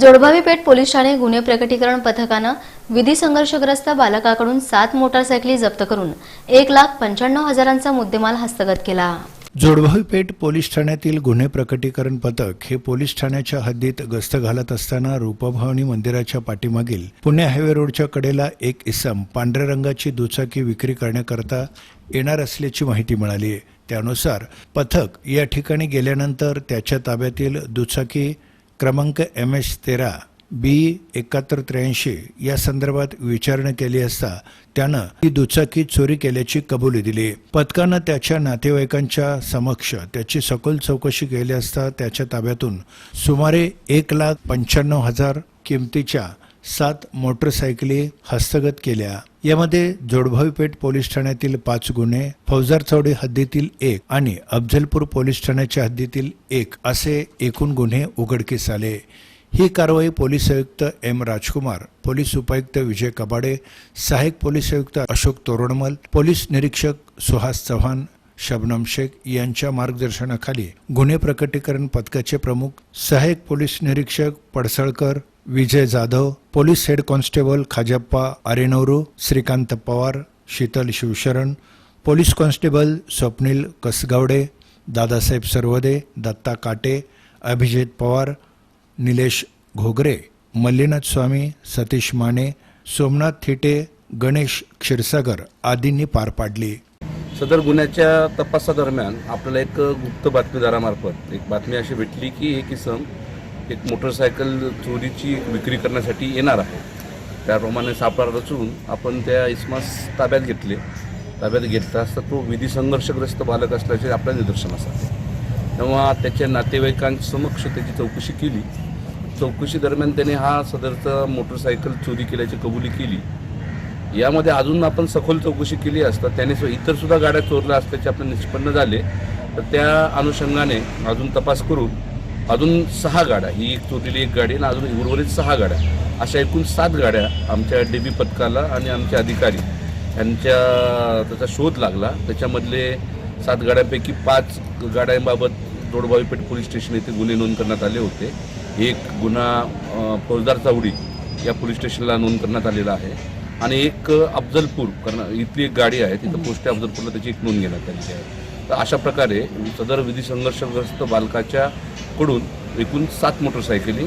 जोडभावी पेठ police Thane गुन्हे प्रकटीकरण पथकानं विधी संघर्षग्रस्त बालकाकडून सात मोटारसायकली जप्त करून एक लाख पंच्याण्णव हजारांचा मुद्देमाल हस्तगत केला. जोडभावी पेठ पोलीस ठाण्यातील गुन्हे प्रकटीकरण पथक हे पोलीस ठाण्याच्या हद्दीत गस्त घालत असताना रूपभवानी मंदिराच्या पाठीमागील पुणे हायवे रोडच्या कडेला एक इसम पांढऱ्या रंगाची दुचाकी विक्री करण्याकरता येणार असल्याची माहिती मिळाली. त्यानुसार पथक या ठिकाणी गेल्यानंतर त्याच्या ताब्यातील दुचाकी क्रमांक एम एच तेरा बी एकाहत्तर त्र्याऐंशी या संदर्भात विचारणा केली असता त्यानं ही दुचाकी चोरी केल्याची कबुली दिली. पथकानं त्याच्या नातेवाईकांच्या समक्ष त्याची सखोल चौकशी केली असता त्याच्या ताब्यातून सुमारे एक लाख पंच्याण्णव हजार किमतीच्या सात मोटरसायकली हस्तगत केल्या. यामध्ये जोडभावी पेठ पोलीस ठाण्यातील पाच गुन्हे फौजार चौडे हद्दीतील एक आणि अफजलपूर पोलीस ठाण्याच्या हद्दीतील एक असे एकूण गुन्हे उघडकीस आले. ही कारवाई पोलीस आयुक्त एम राजकुमार पोलीस उपायुक्त विजय कबाडे सहाय्यक पोलीस आयुक्त अशोक तोरणमल पोलीस निरीक्षक सुहास चव्हाण शबनम शेख यांच्या मार्गदर्शनाखाली गुन्हे प्रकटीकरण पथकाचे प्रमुख सहाय्यक पोलीस निरीक्षक Padsalkar Vijay Jadhav police head constable Khajappa Arenavaru Shrikant Pawar Sheetal Shivsharan police constable Swapnil Kasgawade Dadasaheb Sarwade Datta Kate Abhijit Pawar Nilesh Ghogre Mallinath स्वामी सतीश माने सोमनाथ थिटे गणेश क्षीरसागर आदींनी पार पाडली. सदर गुन्ह्याच्या तपासादरम्यान आपल्याला एक गुप्त बातमीदारामार्फत एक बातमी अशी भेटली की एक इसम एक मोटरसायकल चोरीची विक्री करण्यासाठी येणार आहे. त्याप्रमाणे सापळा रचून आपण त्या इसमास ताब्यात घेतले. ताब्यात घेतला असता तो विधी संघर्षग्रस्त बालक असल्याचे आपल्या निदर्शनास आले तेव्हा त्याच्या नातेवाईकांसमक्ष त्याची चौकशी केली. चौकशी दरम्यान त्याने हा सदरचा मोटरसायकल चोरी केल्याची कबुली केली. यामध्ये अजून आपण सखोल चौकशी केली असता त्याने सु- इतर सुद्धा गाड्या चोरल्या असल्याचे आपण निष्पन्न झाले. तर त्या अनुषंगाने अजून तपास करून अजून सहा गाड्या ही एक चोरीली एक गाडी आणि अजून उर्वरित सहा गाड्या अशा एकूण सात गाड्या आमच्या डी बी पथकाला आणि आमचे अधिकारी यांच्या त्याचा शोध लागला. त्याच्यामधले सात गाड्यांपैकी पाच गाड्यांबाबत जोडबावीपेठ पोलीस स्टेशन येथे गुन्हे नोंद करण्यात आले होते. एक गुन्हा फौजदार चावडी या पोलीस स्टेशनला नोंद करण्यात आलेला आहे. आणि एक अफजलपूर कारण इथली एक गाडी आहे तिथं पोस्ट अफजलपूरला त्याची एक नोंद घेण्यात आलेली आहे. तर अशा प्रकारे सदर विधी संघर्षग्रस्त बालकाच्या कडून एकूण सात मोटरसायकली